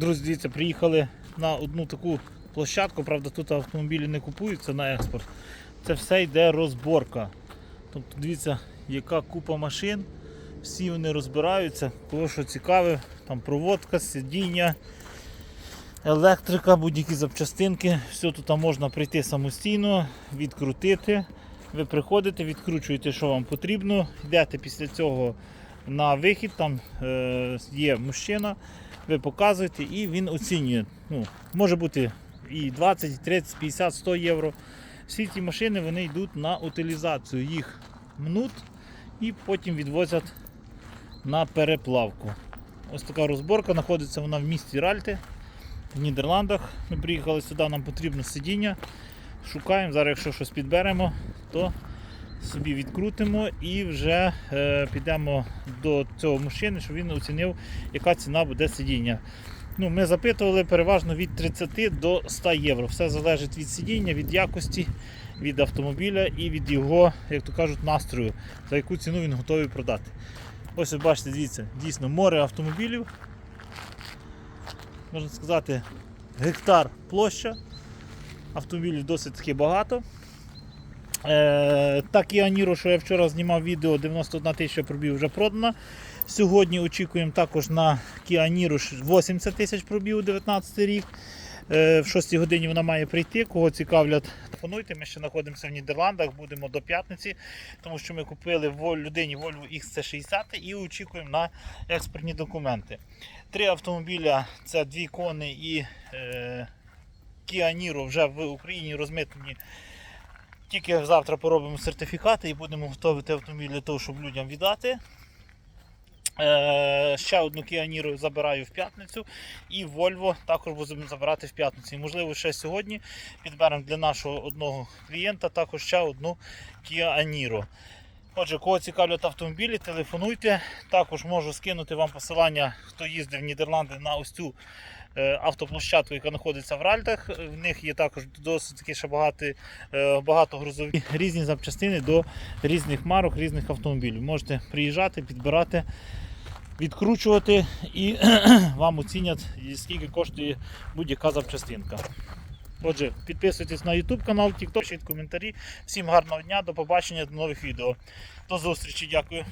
Друзі, дивіться, приїхали на одну таку площадку, правда, тут автомобілі не купуються на експорт. Це все йде розборка. Тобто дивіться, яка купа машин, всі вони розбираються, кого що цікаве, там проводка, сидіння, електрика, будь-які запчастинки. Все тут можна прийти самостійно, відкрутити. Ви приходите, відкручуєте, що вам потрібно, йдете після цього на вихід, там е, є мужчина, ви показуєте і він оцінює. Ну, може бути і 20, і 30, 50, 100 євро. Всі ці машини вони йдуть на утилізацію. Їх мнуть і потім відвозять на переплавку. Ось така розборка, знаходиться вона в місті Ральте в Нідерландах. Ми приїхали сюди, нам потрібно сидіння. Шукаємо, зараз якщо щось підберемо, то собі відкрутимо і вже е, підемо до цього мужчини, щоб він оцінив, яка ціна буде сидіння. Ну, ми запитували переважно від 30 до 100 євро. Все залежить від сидіння, від якості, від автомобіля і від його, як то кажуть, настрою, за яку ціну він готовий продати. Ось ви бачите, дивіться, дійсно море автомобілів. Можна сказати, гектар площа. Автомобілів досить таки багато. Е, так і Аніро, що я вчора знімав відео, 91 тисяча пробів вже продано. Сьогодні очікуємо також на Niro 80 тисяч пробів у 19 рік. Е, в 6 годині вона має прийти. Кого цікавлять, телефонуйте. Ми ще знаходимося в Нідерландах, будемо до п'ятниці, тому що ми купили в людині Volvo XC60 і очікуємо на експортні документи. Три автомобіля це дві кони і е, Kia вже в Україні розмитнені. Тільки завтра поробимо сертифікати і будемо готувати автомобіль для того, щоб людям віддати. Е, ще одну Кіаніру забираю в п'ятницю і Вольво також будемо забирати в п'ятницю. І, можливо, ще сьогодні підберемо для нашого одного клієнта також ще одну Кіаніру. Отже, кого цікавлять автомобілі, телефонуйте. Також можу скинути вам посилання, хто їздив в Нідерланди на ось цю е, автоплощадку, яка знаходиться в Ральтах. В них є також досить таки ще багато, е, багато грузові різні запчастини до різних марок, різних автомобілів. Можете приїжджати, підбирати, відкручувати і вам оцінять, скільки коштує будь-яка запчастинка. Отже, підписуйтесь на YouTube канал, TikTok, пишіть коментарі. Всім гарного дня, до побачення, до нових відео. До зустрічі, дякую.